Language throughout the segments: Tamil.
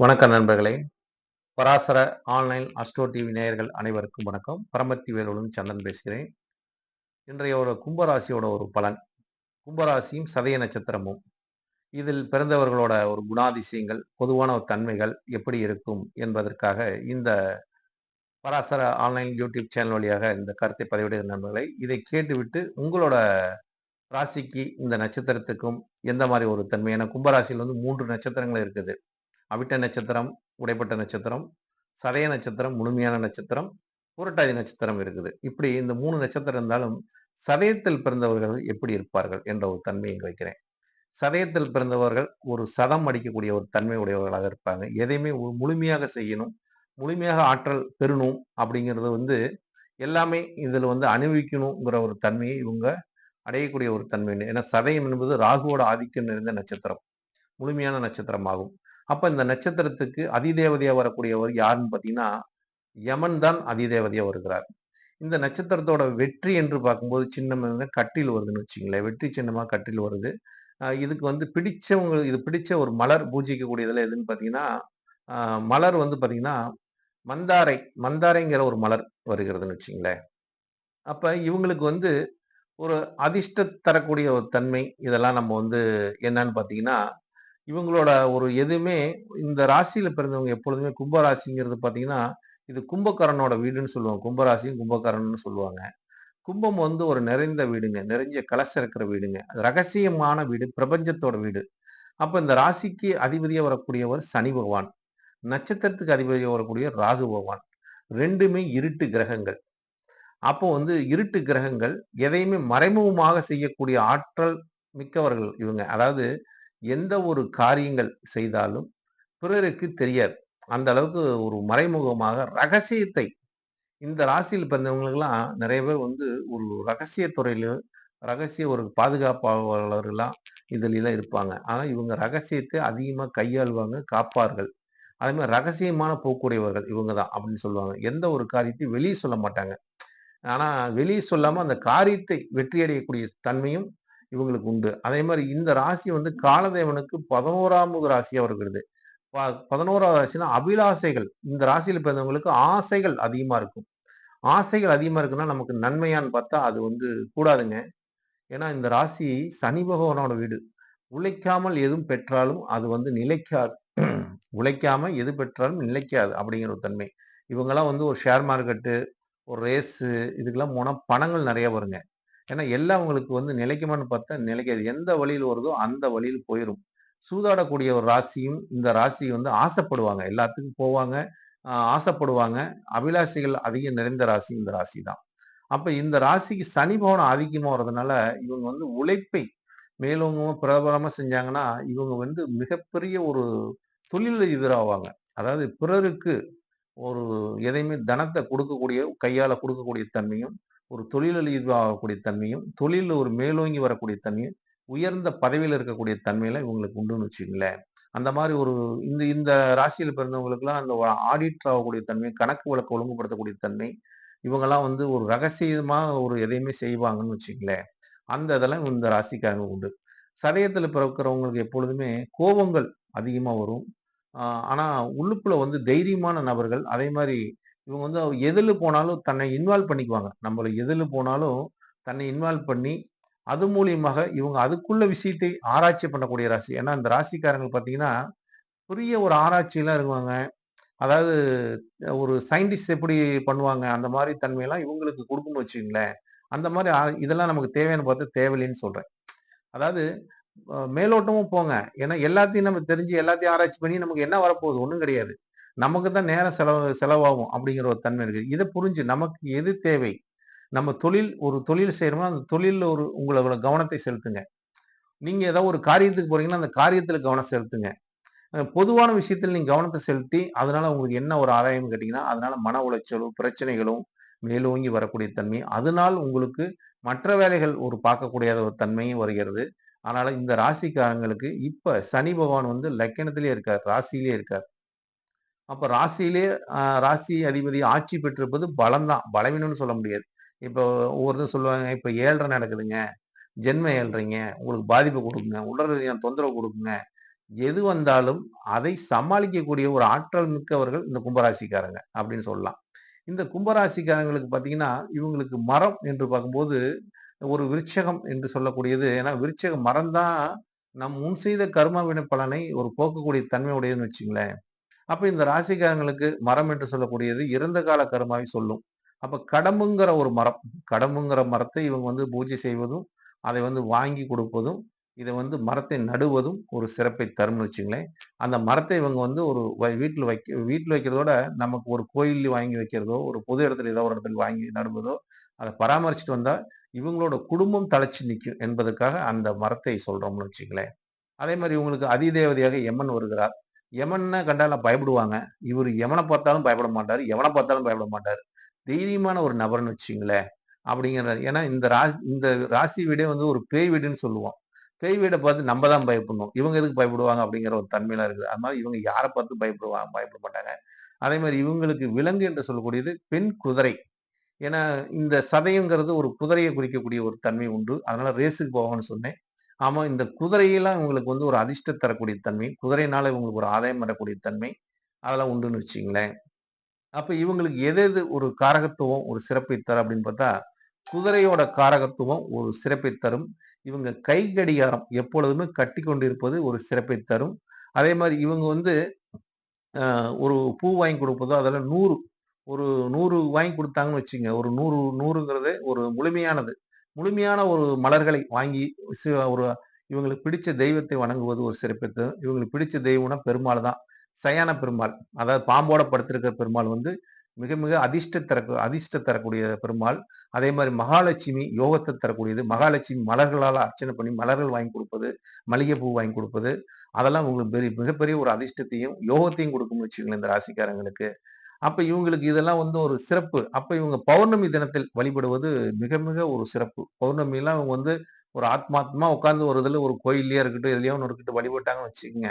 வணக்கம் நண்பர்களே. பராசர ஆன்லைன் அஸ்ட்ரோ டிவி நேயர்கள் அனைவருக்கும் வணக்கம். பரமத்தி வேலுடன் சந்திரன் பேசுகிறேன். இன்றைய ஒரு கும்பராசியோட ஒரு பலன். கும்பராசியும் சதய நட்சத்திரமும். இதில் பிறந்தவர்களோட ஒரு குணாதிசயங்கள் பொதுவான ஒரு தன்மைகள் எப்படி இருக்கும் என்பதற்காக இந்த பராசர ஆன்லைன் யூடியூப் சேனல் வழியாக இந்த கருத்தை பதிவிடுகிற நண்பர்களை. இதை கேட்டுவிட்டு உங்களோட ராசிக்கு இந்த நட்சத்திரத்துக்கும் எந்த மாதிரி ஒரு தன்மை? ஏன்னா கும்பராசியில் வந்து மூன்று நட்சத்திரங்கள் இருக்குது. அவிட்ட நட்சத்திரம் உடைப்பட்ட நட்சத்திரம் சதய நட்சத்திரம் முழுமையான நட்சத்திரம் புரட்டாதி நட்சத்திரம் இருக்குது. இப்படி இந்த மூணு நட்சத்திரம் இருந்தாலும் சதயத்தில் பிறந்தவர்கள் எப்படி இருப்பார்கள் என்ற ஒரு தன்மையை இங்கு வைக்கிறேன். சதயத்தில் பிறந்தவர்கள் ஒரு சதம் அடிக்கக்கூடிய ஒரு தன்மை உடையவர்களாக இருப்பாங்க. எதையுமே ஒரு முழுமையாக செய்யணும் முழுமையாக ஆற்றல் பெறணும் அப்படிங்கிறது வந்து எல்லாமே இதில் வந்து அனுபவிக்கணுங்கிற ஒரு தன்மையை இவங்க அடையக்கூடிய ஒரு தன்மை ஏன்னா சதயம் என்பது ராகுவோட ஆதிக்கம் நிறைந்த நட்சத்திரம் முழுமையான நட்சத்திரம் ஆகும் அப்ப இந்த நட்சத்திரத்துக்கு அதிதேவதையா வரக்கூடியவர் யாருன்னு பாத்தீங்கன்னா யமன் தான் அதிதேவதையா வருகிறார். இந்த நட்சத்திரத்தோட வெற்றி என்று பார்க்கும்போது சின்னம் கட்டில் வருதுன்னு வச்சுங்களேன் வெற்றி சின்னமா கட்டில் வருது. இதுக்கு வந்து பிடிச்சவங்க இது பிடிச்ச ஒரு மலர் பூஜிக்கக்கூடியதுல எதுன்னு பாத்தீங்கன்னா மலர் வந்து பாத்தீங்கன்னா மந்தாரை மந்தாரைங்கிற ஒரு மலர் வருகிறதுன்னு வச்சுங்களேன் அப்ப இவங்களுக்கு வந்து ஒரு அதிர்ஷ்ட தரக்கூடிய ஒரு தன்மை. இதெல்லாம் நம்ம வந்து என்னன்னு பாத்தீங்கன்னா இவங்களோட ஒரு எதுவுமே இந்த ராசியில பிறந்தவங்க எப்பொழுதுமே கும்பராசிங்கிறது பாத்தீங்கன்னா இது கும்பகரனோட வீடுன்னு சொல்லுவாங்க. கும்பராசியும் கும்பகரன்னு சொல்லுவாங்க. கும்பம் வந்து ஒரு நிறைந்த வீடுங்க. நிறைஞ்ச கலசம் இருக்கிற வீடுங்க. ரகசியமான வீடு. பிரபஞ்சத்தோட வீடு. அப்ப இந்த ராசிக்கு அதிபதியா வரக்கூடியவர் சனி பகவான். நட்சத்திரத்துக்கு அதிபதியா வரக்கூடிய ராகு பகவான். ரெண்டுமே இருட்டு கிரகங்கள். அப்போ வந்து இருட்டு கிரகங்கள் எதையுமே மறைமுகமாக செய்யக்கூடிய ஆற்றல் மிக்கவர்கள் இவங்க. அதாவது எந்த ஒரு காரியங்கள் செய்தாலும் பிறருக்கு தெரியாது. அந்த அளவுக்கு ஒரு மறைமுகமாக ரகசியத்தை. இந்த ராசியில் பிறந்தவங்களுக்கெல்லாம் நிறைய பேர் வந்து ஒரு ரகசிய துறையில ரகசிய ஒரு பாதுகாப்பாளர்கள்லாம் இதுல இருப்பாங்க. ஆனா இவங்க ரகசியத்தை அதிகமா கையாளுவாங்க காப்பார்கள். அதே மாதிரி ரகசியமான போக்குடையவர்கள் இவங்க தான் அப்படின்னு சொல்லுவாங்க. எந்த ஒரு காரியத்தையும் வெளியே சொல்ல மாட்டாங்க. ஆனா வெளியே சொல்லாம அந்த காரியத்தை வெற்றி அடையக்கூடிய தன்மையும் இவங்களுக்கு உண்டு. அதே மாதிரி இந்த ராசி வந்து காலதேவனுக்கு பதினோராவது ராசியா வருகிறது. பதினோராவது ராசினா அபிலாசைகள். இந்த ராசியில் பிறந்தவங்களுக்கு ஆசைகள் அதிகமா இருக்கும். ஆசைகள் அதிகமா இருக்குன்னா நமக்கு நன்மையான்னு பார்த்தா அது வந்து கூடாதுங்க. ஏன்னா இந்த ராசி சனி பகவானோட வீடு. உழைக்காமல் எதுவும் பெற்றாலும் அது வந்து நிலைக்காது. உழைக்காமல் எது பெற்றாலும் நிலைக்காது அப்படிங்கிற ஒரு தன்மை. இவங்கெல்லாம் வந்து ஒரு ஷேர் மார்க்கெட்டு ஒரு ரேஸு இதுக்கெல்லாம் போனால் பணங்கள் நிறைய வருங்க. ஏன்னா எல்லாம் உங்களுக்கு வந்து நிலைக்குமான்னு பார்த்தா நிலைக்காது எந்த வழியில் வருதோ அந்த வழியில் போயிடும் சூதாடக்கூடிய ஒரு ராசியும் இந்த ராசி வந்து ஆசைப்படுவாங்க. எல்லாத்துக்கும் போவாங்க ஆசைப்படுவாங்க. அபிலாஷிகள் அதிகம் நிறைந்த ராசி இந்த ராசி தான் அப்ப இந்த ராசிக்கு சனி பவனம் அதிகமா வர்றதுனால இவங்க வந்து உழைப்பை மேலோங்கமா பிரபலமா செஞ்சாங்கன்னா இவங்க வந்து மிகப்பெரிய ஒரு தொழிலதிபராவாங்க அதாவது பிறருக்கு ஒரு எதையுமே தனத்தை கொடுக்கக்கூடிய கையால கொடுக்கக்கூடிய தன்மையும் ஒரு தொழிலதிபராகக்கூடிய தன்மையும் தொழிலில் ஒரு மேலோங்கி வரக்கூடிய தன்மையும் உயர்ந்த பதவியில் இருக்கக்கூடிய தன்மையில இவங்களுக்கு உண்டுன்னு வச்சுங்களேன் அந்த மாதிரி ஒரு இந்த இந்த ராசியில் பிறந்தவங்களுக்குலாம் அந்த ஆடிட் ஆகக்கூடிய தன்மை கணக்கு வழக்கு ஒழுங்குபடுத்தக்கூடிய தன்மை இவங்கெல்லாம் வந்து ஒரு ரகசியமாக ஒரு எதையுமே செய்வாங்கன்னு வச்சுங்களேன் அந்த இதெல்லாம் இந்த ராசிக்காரங்க உண்டு. சதயத்தில் பிறக்கிறவங்களுக்கு எப்பொழுதுமே கோபங்கள் அதிகமாக வரும். ஆனால் உள்ளுக்குள்ள வந்து தைரியமான நபர்கள் அதே மாதிரி இவங்க வந்து எதில் போனாலும் தன்னை இன்வால்வ் பண்ணிக்குவாங்க. நம்மளை எதில் போனாலும் தன்னை இன்வால்வ் பண்ணி அது மூலியமாக இவங்க அதுக்குள்ள விஷயத்தை ஆராய்ச்சி பண்ணக்கூடிய ராசி. ஏன்னா இந்த ராசிக்காரங்க பார்த்தீங்கன்னா பெரிய ஒரு ஆராய்ச்சியெல்லாம் இருக்குவாங்க. அதாவது ஒரு சயின்டிஸ்ட் எப்படி பண்ணுவாங்க அந்த மாதிரி தன்மையெல்லாம் இவங்களுக்கு கொடுக்கணும்னு வச்சுங்களேன் அந்த மாதிரி இதெல்லாம் நமக்கு தேவையான பார்த்து தேவையில்லைன்னு சொல்கிறேன் அதாவது மேலோட்டமும் போங்க. ஏன்னா எல்லாத்தையும் நம்ம தெரிஞ்சு எல்லாத்தையும் ஆராய்ச்சி பண்ணி நமக்கு என்ன வரப்போகுது? ஒன்றும் கிடையாது. நமக்கு தான் நேரம் செலவு செலவாகும் அப்படிங்கிற ஒரு தன்மை இருக்குது. இதை புரிஞ்சு நமக்கு எது தேவை? நம்ம தொழில் ஒரு தொழில் செய்யறோம்னா அந்த தொழிலில் ஒரு உங்களோட கவனத்தை செலுத்துங்க. நீங்க ஏதாவது ஒரு காரியத்துக்கு போறீங்கன்னா அந்த காரியத்துல கவனம் செலுத்துங்க. பொதுவான விஷயத்தில் நீங்க கவனத்தை செலுத்தி அதனால உங்களுக்கு என்ன ஒரு ஆதாயம் கேட்டீங்கன்னா அதனால மன உளைச்சலும் பிரச்சனைகளும் மேலோங்கி வரக்கூடிய தன்மை அதனால் உங்களுக்கு மற்ற வேலைகள் ஒரு பார்க்கக்கூடிய ஒரு தன்மையும் வருகிறது. அதனால இந்த ராசிக்காரங்களுக்கு இப்ப சனி பகவான் வந்து லக்கணத்திலே இருக்கார் ராசியிலே இருக்கார். அப்ப ராசியிலே ராசி அதிபதி ஆட்சி பெற்றிருப்பது பலம்தான். பலவீனம்னு சொல்ல முடியாது. இப்போ ஒவ்வொருத்தரும் சொல்லுவாங்க இப்ப ஏழரை நடக்குதுங்க. ஜென்ம ஏழ்றீங்க உங்களுக்கு பாதிப்பு கொடுக்குங்க. உடல் ரீதியான தொந்தரவு கொடுக்குங்க. எது வந்தாலும் அதை சமாளிக்கக்கூடிய ஒரு ஆற்றல் மிக்கவர்கள் இந்த கும்பராசிக்காரங்க அப்படின்னு சொல்லலாம். இந்த கும்பராசிக்காரங்களுக்கு பார்த்தீங்கன்னா, இவங்களுக்கு மரம் என்று பார்க்கும்போது, ஒரு விருட்சகம் என்று சொல்லக்கூடியது. ஏன்னா விருட்சக மரம் தான் நம் முன் செய்த கர்ம வினை பலனை ஒரு போக்கக்கூடிய தன்மை உடையதுன்னு வச்சுங்களேன். அப்ப இந்த ராசிக்காரங்களுக்கு மரம் என்று சொல்லக்கூடியது இறந்த கால கருமாவை சொல்லும். அப்ப கடம்புங்கிற ஒரு மரம், கடம்புங்கிற மரத்தை இவங்க வந்து பூஜை செய்வதும், அதை வந்து வாங்கி கொடுப்பதும், இதை வந்து மரத்தை நடுவதும் ஒரு சிறப்பை தரும்னு வச்சுங்களேன். அந்த மரத்தை இவங்க வந்து ஒரு வீட்டில் வைக்க வீட்டில் வைக்கிறதோட, நமக்கு ஒரு கோயில் வாங்கி வைக்கிறதோ, ஒரு பொது இடத்துல ஏதோ ஒரு இடத்துல வாங்கி நடுவதோ, அதை பராமரிச்சுட்டு வந்தா, இவங்களோட குடும்பம் தழைச்சு நிற்கும் என்பதற்காக அந்த மரத்தை சொல்றோம்னு வச்சுங்களேன். அதே மாதிரி இவங்களுக்கு அதிதேவதையாக எம்மன் வருகிறார். யமன்னா கண்டாலும் பயப்படுவாங்க. இவர் எமனை பார்த்தாலும் பயப்பட மாட்டார் எவனை பார்த்தாலும் பயப்பட மாட்டார் தைரியமான ஒரு நபர்னு வச்சுங்களேன் அப்படிங்கிறது ஏன்னா இந்த ராசி இந்த ராசி வீடே வந்து ஒரு பேய் வீடுன்னு சொல்லுவோம். பேய் வீடை பார்த்து நம்ம தான் பயப்படணும். இவங்க எதுக்கு பயப்படுவாங்க அப்படிங்கிற ஒரு தன்மையெல்லாம் இருக்குது. அதனால இவங்க யாரை பார்த்து பயப்படுவாங்க பயப்பட மாட்டாங்க. அதே மாதிரி இவங்களுக்கு விலங்கு என்று சொல்லக்கூடியது பெண் குதிரை. ஏன்னா இந்த சதயம்ங்கிறது ஒரு குதிரையை குறிக்கக்கூடிய ஒரு தன்மை உண்டு. அதனால ரேஸுக்கு போவாங்கன்னு சொன்னேன். ஆமா இந்த குதிரையெல்லாம் இவங்களுக்கு வந்து ஒரு அதிர்ஷ்டம் தரக்கூடிய தன்மை. குதிரையினால இவங்களுக்கு ஒரு ஆதாயம் வரக்கூடிய தன்மை. அதெல்லாம் உண்டுன்னு வச்சுக்கங்களேன். அப்ப இவங்களுக்கு எது எது ஒரு காரகத்துவம், ஒரு சிறப்பை தரும் அப்படின்னு பார்த்தா, குதிரையோட காரகத்துவம் ஒரு சிறப்பை தரும். இவங்க கை கடிகாரம் எப்பொழுதுமே கட்டிக்கொண்டிருப்பது ஒரு சிறப்பை தரும். அதே மாதிரி இவங்க வந்து ஒரு பூ வாங்கி கொடுப்பதோ, அதெல்லாம் நூறு ஒரு நூறு வாங்கி கொடுத்தாங்கன்னு வச்சுங்க ஒரு 100 100ங்கிறது ஒரு முழுமையானது. முழுமையான ஒரு மலர்களை வாங்கி ஒரு இவங்களுக்கு பிடிச்ச தெய்வத்தை வணங்குவது ஒரு சிறப்பை இவங்களுக்கு பிடிச்ச தெய்வம்னா பெருமாள் தான். சயான பெருமாள். அதாவது பாம்போட படுத்திருக்கிற பெருமாள் வந்து மிக மிக அதிர்ஷ்ட தர அதிர்ஷ்ட தரக்கூடிய பெருமாள். அதே மாதிரி மகாலட்சுமி யோகத்தை தரக்கூடியது. மகாலட்சுமி மலர்களால் அர்ச்சனை பண்ணி மலர்கள் வாங்கி கொடுப்பது மல்லிகைப்பூ வாங்கி கொடுப்பது அதெல்லாம் உங்களுக்கு பெரிய மிகப்பெரிய ஒரு அதிர்ஷ்டத்தையும், யோகத்தையும் குடுக்கும்னு வச்சுக்கோங்களேன் இந்த ராசிக்காரங்களுக்கு. அப்ப இவங்களுக்கு இதெல்லாம் வந்து ஒரு சிறப்பு. அப்ப இவங்க பௌர்ணமி தினத்தில் வழிபடுவது மிக மிக ஒரு சிறப்பு. பௌர்ணமிலாம் இவங்க வந்து ஒரு ஆத்மாத்மா உட்கார்ந்து ஒரு இதுல ஒரு கோயில்லயே இருக்கட்டும், எதுலயோ ஒன்று இருக்கட்டும் வழிபட்டாங்கன்னு வச்சுக்கோங்க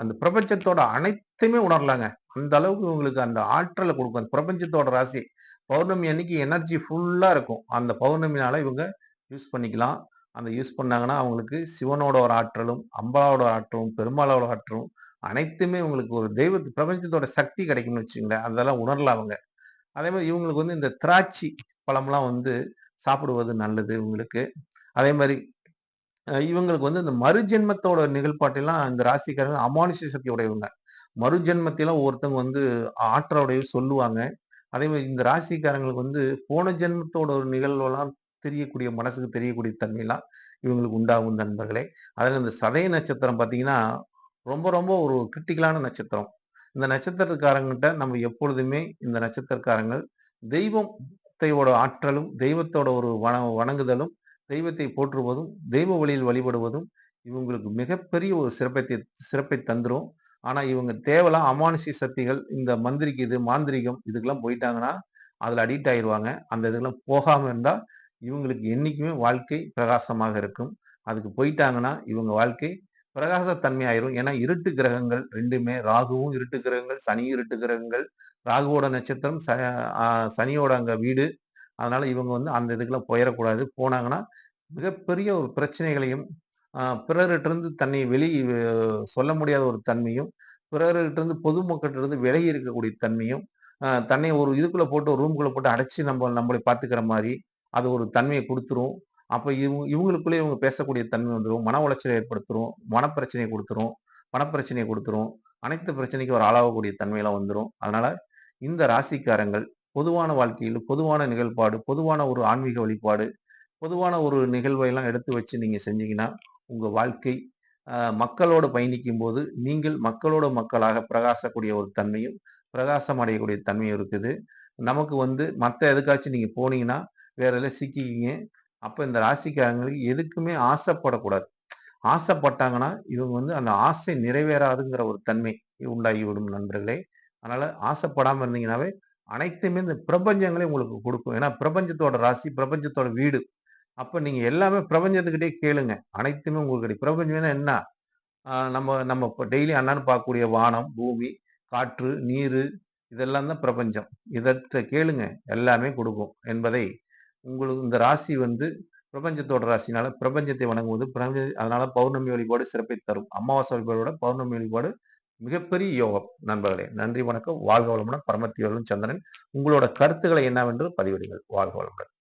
அந்த பிரபஞ்சத்தோட அனைத்தையுமே உணரலாங்க. அந்த அளவுக்கு இவங்களுக்கு அந்த ஆற்றலை கொடுக்கும் அந்த பிரபஞ்சத்தோட ராசி. பௌர்ணமி அன்னைக்கு எனர்ஜி ஃபுல்லா இருக்கும். அந்த பௌர்ணமினால இவங்க யூஸ் பண்ணிக்கலாம். அந்த யூஸ் பண்ணாங்கன்னா, அவங்களுக்கு சிவனோட ஒரு ஆற்றலும், அம்பாவோட ஆற்றலும், பெருமாளோட ஆற்றலும் அனைத்துமே உங்களுக்கு ஒரு தெய்வ பிரபஞ்சத்தோட சக்தி கிடைக்கும்னு வச்சுங்களேன் அதெல்லாம் உணரலாம் அவங்க. அதே மாதிரி இவங்களுக்கு வந்து இந்த திராட்சை பழம்லாம் வந்து சாப்பிடுவது நல்லது இவங்களுக்கு. அதே மாதிரி இவங்களுக்கு வந்து இந்த மறுஜென்மத்தோட நிகழ்பாட்டெல்லாம் இந்த ராசிக்காரங்க அமானுஷ சக்தி உடையவங்க. மறுஜென்மத்திலாம் ஒவ்வொருத்தவங்க வந்து ஆற்றலுடைய சொல்லுவாங்க. அதே மாதிரி இந்த ராசிக்காரங்களுக்கு வந்து போன ஜென்மத்தோட ஒரு நிகழ்வெல்லாம் தெரியக்கூடிய மனசுக்கு தெரியக்கூடிய தன்மையெல்லாம் இவங்களுக்கு உண்டாகும் நண்பர்களே. அதில் இந்த சதய நட்சத்திரம் பார்த்தீங்கன்னா, ரொம்ப ரொம்ப ஒரு கிரிட்டிக்கலான நட்சத்திரம். இந்த நட்சத்திரக்காரங்கிட்ட நம்ம எப்பொழுதுமே இந்த நட்சத்திரக்காரங்கள் தெய்வத்தையோட ஆற்றலும், தெய்வத்தோட ஒரு வண வணங்குதலும், தெய்வத்தை போற்றுவதும், தெய்வ வழியில் வழிபடுவதும் இவங்களுக்கு மிகப்பெரிய ஒரு சிறப்பை சிறப்பை தந்துடும் ஆனால் இவங்க தேவலாம் அமானுஷி சக்திகள், இந்த மந்திரிக்கு இது மாந்திரீகம் இதுக்கெல்லாம் போயிட்டாங்கன்னா, அதில் அடிக்ட் ஆயிடுவாங்க அந்த இதுக்கெல்லாம் போகாமல் இருந்தால் இவங்களுக்கு என்றைக்குமே வாழ்க்கை பிரகாசமாக இருக்கும். அதுக்கு போயிட்டாங்கன்னா, இவங்க வாழ்க்கை பிரகாச தன்மை ஏன்னா இருட்டு கிரகங்கள் ரெண்டுமே ராகுவும் இருட்டு கிரகங்கள், சனியும் இருட்டு கிரகங்கள். ராகுவோட நட்சத்திரம் சனியோட அங்கே வீடு. அதனால இவங்க வந்து அந்த இதுக்கெல்லாம் போயிடக்கூடாது போனாங்கன்னா, மிகப்பெரிய ஒரு பிரச்சனைகளையும், பிறர்கிட்டிருந்து தன்னை வெளி சொல்ல முடியாத ஒரு தன்மையும், பிறர்கிட்டிருந்து பொதுமக்கள்ட்டருந்து விலகி இருக்கக்கூடிய தன்மையும், தன்னை ஒரு இதுக்குள்ளே போட்டு ஒரு ரூம்குள்ளே போட்டு அடைச்சி நம்ம நம்மளை பார்த்துக்கிற மாதிரி அது ஒரு தன்மையை கொடுத்துரும் அப்போ இவங்க இவங்களுக்குள்ளே இவங்க பேசக்கூடிய தன்மை வந்துடும் மன உளைச்சலை ஏற்படுத்துரும். மனப்பிரச்சனையை கொடுத்துரும். மனப்பிரச்சனையை கொடுத்துரும். அனைத்து பிரச்சனைக்கும் ஒரு ஆளாகக்கூடிய தன்மையெல்லாம் வந்துடும் அதனால இந்த ராசிக்காரங்கள் பொதுவான வாழ்க்கையில் பொதுவான நிகழ்பாடு, பொதுவான ஒரு ஆன்மீக வழிபாடு, பொதுவான ஒரு நிகழ்வையெல்லாம் எடுத்து வச்சு நீங்கள் செஞ்சீங்கன்னா, உங்கள் வாழ்க்கை மக்களோடு மக்களோடு பயணிக்கும்போது, நீங்கள் மக்களோட மக்களாக பிரகாசக்கூடிய ஒரு தன்மையும், பிரகாசம் அடையக்கூடிய தன்மையும் இருக்குது. நமக்கு வந்து மற்ற எதுக்காச்சும் நீங்கள் போனீங்கன்னா, வேற எல்லாம் சிக்கிக்கிங்க. அப்ப இந்த ராசிக்காரங்களுக்கு எதுக்குமே ஆசைப்படக்கூடாது. ஆசைப்பட்டாங்கன்னா, இவங்க வந்து அந்த ஆசை நிறைவேறாதுங்கிற ஒரு தன்மை உண்டாகிவிடும் நண்பர்களே. அதனால ஆசைப்படாம இருந்தீங்கன்னாவே, அனைத்துமே இந்த பிரபஞ்சங்களே உங்களுக்கு கொடுக்கும் ஏன்னா பிரபஞ்சத்தோட ராசி, பிரபஞ்சத்தோட வீடு. அப்ப நீங்க எல்லாமே பிரபஞ்சத்துக்கிட்டே கேளுங்க. அனைத்துமே உங்களுக்கு கிடைக்கும். பிரபஞ்சம்னா என்ன? நம்ம நம்ம இப்போ டெய்லி அண்ணான்னு பார்க்கக்கூடிய வானம், பூமி, காற்று, நீர் இதெல்லாம் தான் பிரபஞ்சம். இதற்ற கேளுங்க. எல்லாமே கொடுக்கும் என்பதை உங்களுக்கு இந்த ராசி வந்து பிரபஞ்சத்தோட ராசினால பிரபஞ்சத்தை வணங்குவது பிரபஞ்ச அதனால பௌர்ணமி வழிபாடு சிறப்பை தரும். அமாவாசை வழிபாடோட பௌர்ணமி வழிபாடு மிகப்பெரிய யோகம். நண்பர்களே நன்றி வணக்கம். வாழ்க வளமுடன் பரமத்தி வரும் சந்திரன். உங்களோட கருத்துக்களை என்னவென்று பதிவிடுங்கள். வாழ்க வளமுடன்.